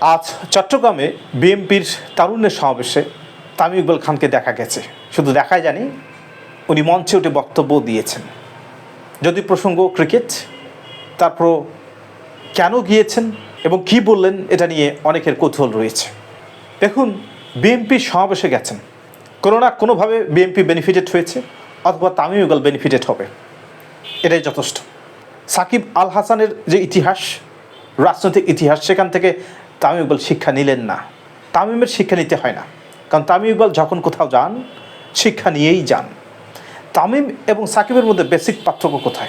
আজ চট্টগ্রামে বিএনপির তারুণ্যের সমাবেশে তামিম ইকবাল খানকে দেখা গেছে। শুধু দেখাই জানি উনি মঞ্চে উঠে বক্তব্য দিয়েছেন। যদি প্রসঙ্গ ক্রিকেট তারপর কেন গিয়েছেন এবং কি বললেন, এটা নিয়ে অনেকের কৌতূহল রয়েছে। দেখুন, বিএনপি সমাবেশে গেছেন। কোনো না কোনোভাবে বিএনপি বেনিফিটেড হয়েছে, অথবা তামিম ইকবাল বেনিফিটেড হবে। এটাই যথেষ্ট। সাকিব আল হাসানের যে ইতিহাস, রাজনৈতিক ইতিহাস, সেখান থেকে তামিম ইকবাল শিক্ষা নিলেন না। তামিমের শিক্ষা নিতে হয় না। কারণ তামিম ইকবাল যখন কোথাও যান, শিক্ষা নিয়েই যান। তামিম এবং সাকিবের মধ্যে বেসিক পার্থক্য কোথায়?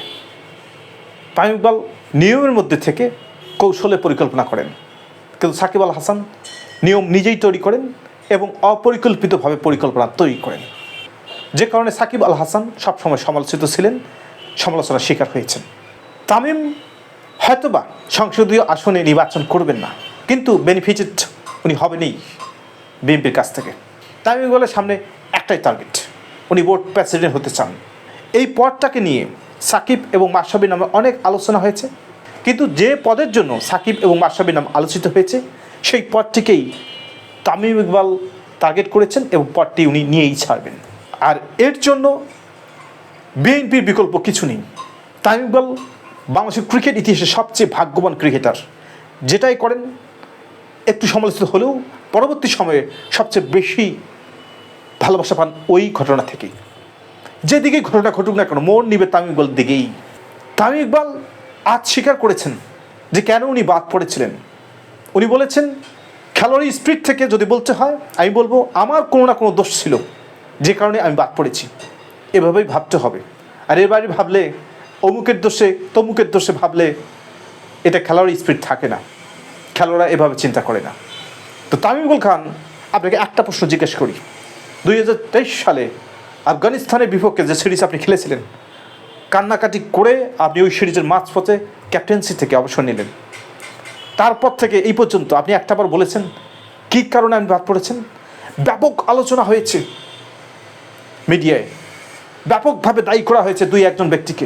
তামিম ইকবাল নিয়মের মধ্যে থেকে কৌশলে পরিকল্পনা করেন। কিন্তু সাকিব আল হাসান নিয়ম নিজেই তৈরি করেন এবং অপরিকল্পিতভাবে পরিকল্পনা তৈরি করেন। যে কারণে সাকিব আল হাসান সবসময় সমালোচিত ছিলেন, সমালোচনার শিকার হয়েছেন। তামিম হয়তোবা সংসদীয় আসনে নির্বাচন করবেন না। কিন্তু বেনিফিটেড উনি হবেনই বিএনপির কাছ থেকে। তামিম ইকবালের সামনে একটাই টার্গেট উনি বোর্ড প্রেসিডেন্ট হতে চান। এই পদটাকে নিয়ে সাকিব এবং মাসাবি নামে অনেক আলোচনা হয়েছে। কিন্তু যে পদের জন্য সাকিব এবং মাসাবি নাম আলোচিত হয়েছে, সেই পদটিকেই তামিম ইকবাল টার্গেট করেছেন এবং পদটি উনি নিয়েই ছাড়বেন। আর এর জন্য বিএনপির বিকল্প কিছু নেই। তামিম ইকবাল বাংলাদেশের ক্রিকেট ইতিহাসে সবচেয়ে ভাগ্যবান ক্রিকেটার যেটাই করেন একটু সমালোচিত হলেও পরবর্তী সময়ে সবচেয়ে বেশি ভালোবাসা পান ওই ঘটনা থেকেই। যেদিকেই ঘটনা ঘটুক না কেন, মন নিবে তামিম ইকবাল দিকেই। তামিম ইকবাল আজ স্বীকার করেছেন যে কেন উনি বাদ পড়েছিলেন। উনি বলেছেন, খেলোয়াড়ি স্পিড থেকে যদি বলতে হয়, আমি বলব আমার কোনো না কোনো দোষ ছিল। যে কারণে আমি বাদ পড়েছি। এভাবেই ভাবতে হবে। আর এবারে ভাবলে অমুকের দোষে তমুকের দোষে ভাবলে এটা খেলোয়াড়ি স্পিড থাকে না। খেলোয়াড়রা এভাবে চিন্তা করে না। তো তামিমুল খান, আপনাকে একটা প্রশ্ন জিজ্ঞেস করি। দুই হাজার তেইশ সালে আফগানিস্তানের বিপক্ষে যে সিরিজ আপনি খেলেছিলেন, কান্নাকাটি করে আপনি ওই সিরিজের মাঝপথে ক্যাপ্টেন্সি থেকে অবসর নিলেন। তারপর থেকে এই পর্যন্ত আপনি একটাবার বলেছেন, কী কারণে আপনি বাদ পড়েছেন? ব্যাপক আলোচনা হয়েছে মিডিয়ায়। ব্যাপকভাবে দায়ী করা হয়েছে দুই একজন ব্যক্তিকে।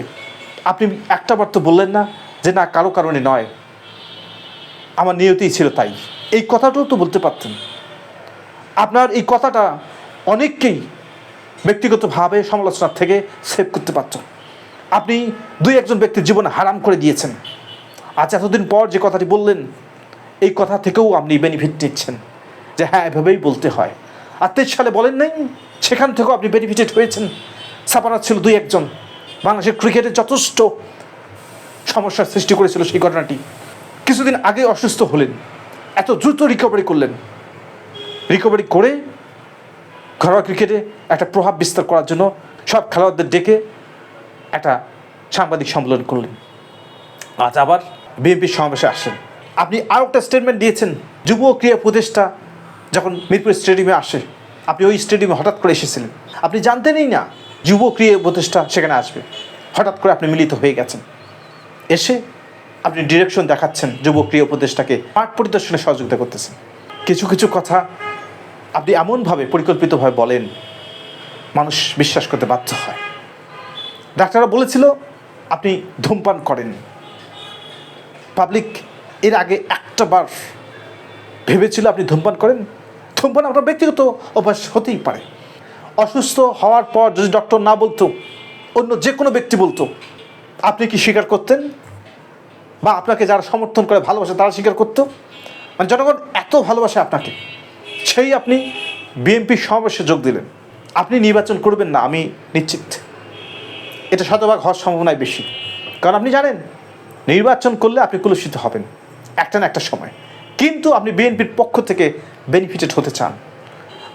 আপনি একটাবার তো বললেন না যে না, কারও কারণে নয়। আমার নিয়তিই ছিল তাই। এই কথাটাও তো বলতে পারতেন। আপনার এই কথাটা অনেককেই ব্যক্তিগতভাবে সমালোচনার থেকে সেভ করতে পারত। আপনি দুই একজন ব্যক্তির জীবন হারাম করে দিয়েছেন। আজ এতদিন পর যে কথাটি বললেন, এই কথা থেকেও আপনি বেনিফিট নিচ্ছেন। যে হ্যাঁ এভাবেই বলতে হয়। আর তেইশ সালে বলেন নাই, সেখান থেকেও আপনি বেনিফিটেড হয়েছেন। সাপানা ছিল দুই একজন। বাংলাদেশের ক্রিকেটে যথেষ্ট সমস্যার সৃষ্টি করেছিল সেই ঘটনাটি। কিছুদিন আগে অসুস্থ হলেন। এত দ্রুত রিকভারি করলেন। রিকভারি করে ঘরোয়া ক্রিকেটে একটা প্রভাব বিস্তার করার জন্য সব খেলোয়াড়দের ডেকে একটা সাংবাদিক সম্মেলন করলেন। আজ আবার বিএনপির সমাবেশে আসেন আপনি আরও একটা স্টেটমেন্ট দিয়েছেন, যুব ক্রীড়া উপদেষ্টা যখন মিরপুর স্টেডিয়ামে আসে, আপনি ওই স্টেডিয়ামে হঠাৎ করে এসেছিলেন। আপনি জানতেনই না যুব ক্রীড়া উপদেষ্টা সেখানে আসবে। হঠাৎ করে আপনি মিলিত হয়ে গেছেন। এসে আপনি ডিরেকশন দেখাচ্ছেন যুব ক্রীড়া উপদেষ্টাকে, মাঠ পরিদর্শনে সহযোগিতা করতেছেন। কিছু কিছু কথা আপনি এমনভাবে পরিকল্পিতভাবে বলেন, মানুষ বিশ্বাস করতে বাধ্য হয়। ডাক্তাররা বলেছিল, আপনি ধূমপান করেন। পাবলিক এর আগে একটা বার ভেবেছিল আপনি ধূমপান করেন। ধূমপান আপনার ব্যক্তিগত অভ্যাস হতেই পারে। অসুস্থ হওয়ার পর যদি ডক্টর না বলতো, অন্য যে কোনো ব্যক্তি বলতো, আপনি কি স্বীকার করতেন? বা আপনাকে যারা সমর্থন করে ভালোবাসে, তারা স্বীকার করতো। মানে জনগণ এত ভালোবাসে আপনাকে, সেই আপনি বিএনপি সমাবেশে যোগ দিলেন। আপনি নির্বাচন করবেন না, আমি নিশ্চিত। এটা শতভাগ হওয়ার সম্ভাবনায় বেশি। কারণ আপনি জানেন, নির্বাচন করলে আপনি কলুষিত হবেন, একটা না একটা সময়। কিন্তু আপনি বিএনপির পক্ষ থেকে বেনিফিটেড হতে চান।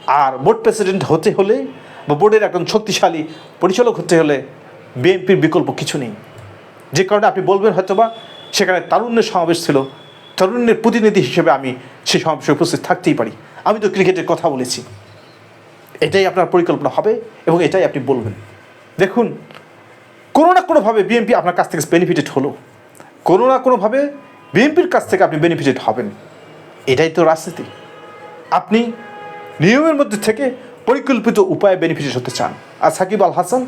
আর বোর্ড প্রেসিডেন্ট হতে হলে বা বোর্ডের একজন শক্তিশালী পরিচালক হতে হলে বিএনপির বিকল্প কিছু নেই। যে কারণে আপনি বলবেন হয়তোবা সেখানে তারুণ্যের সমাবেশ ছিল। তরুণের প্রতিনিধি হিসেবে আমি সেই সমাবেশে উপস্থিত থাকতেই পারি। আমি তো ক্রিকেটের কথা বলেছি। এটাই আপনার পরিকল্পনা হবে এবং এটাই আপনি বলবেন। দেখুন, কোনো না কোনোভাবে বিএনপি আপনার কাছ থেকে বেনিফিটেড হলো। কোনো না কোনোভাবে বিএনপির কাছ থেকে আপনি বেনিফিটেড হবেন। এটাই তো রাজনীতি। আপনি নিয়মের মধ্যে থেকে পরিকল্পিত উপায়ে বেনিফিটেড হতে চান। আর সাকিব আল হাসান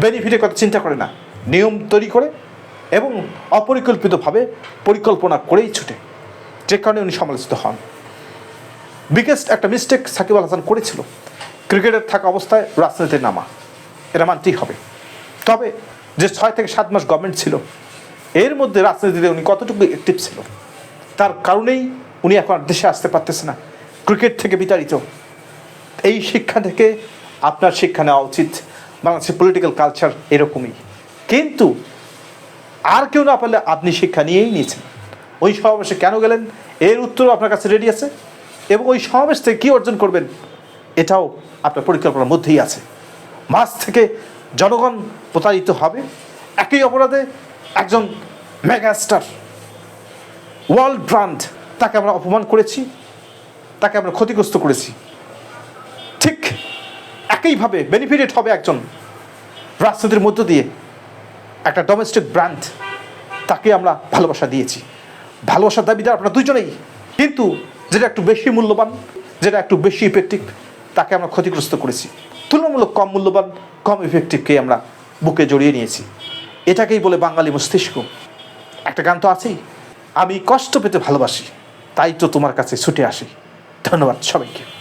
বেনিফিটের কথা চিন্তা করে না। নিয়ম তৈরি করে এবং অপরিকল্পিতভাবে পরিকল্পনা করেই ছুটে, যে কারণে উনি সমালোচিত হন। বিগেস্ট একটা মিস্টেক সাকিব আল হাসান করেছিল, ক্রিকেটের থাকা অবস্থায় রাজনীতিতে নামা। এটা মানতেই হবে। তবে যে ছয় থেকে সাত মাস গভর্নমেন্ট ছিল, এর মধ্যে রাজনীতিতে উনি কতটুকু অ্যাক্টিভ ছিল, তার কারণেই উনি এখন আর দেশে আসতে পারতেছে না। ক্রিকেট থেকে বিতাড়িত। এই শিক্ষা থেকে আপনার শিক্ষা নেওয়া উচিত। বাংলাদেশের পলিটিক্যাল কালচার এরকমই। কিন্তু আর কেউ না পারলে আপনি শিক্ষা নিয়েই নিয়েছেন। ওই সমাবেশে কেন গেলেন? এর উত্তরও আপনার কাছে রেডি আছে। এবং ওই সমাবেশ থেকে কী অর্জন করবেন, এটাও আপনার পরিকল্পনার মধ্যেই আছে। মাস থেকে জনগণ প্রতারিত হবে। একই অপরাধে একজন মেগাস্টার, ওয়ার্ল্ড ব্র্যান্ড, তাকে আমরা অপমান করেছি, তাকে আমরা ক্ষতিগ্রস্ত করেছি। ঠিক একইভাবে বেনিফিটেড হবে একজন রাজনীতির মধ্য দিয়ে। একটা ডোমেস্টিক ব্র্যান্ড তাকে আমরা ভালোবাসা দিয়েছি। ভালোবাসার দাবিদার আপনারা দুজনেই। কিন্তু যেটা একটু বেশি মূল্যবান, যেটা একটু বেশি ইফেক্টিভ তাকে আমরা ক্ষতিগ্রস্ত করেছি। তুলনামূলক কম মূল্যবান, কম ইফেক্টিভকে আমরা বুকে জড়িয়ে নিয়েছি। এটাকেই বলে বাঙালি মস্তিষ্ক। একটা গান তো আছেই। আমি কষ্ট পেতে ভালোবাসি, তাই তো তোমার কাছে ছুটে আসি। ধন্যবাদ সবাইকে।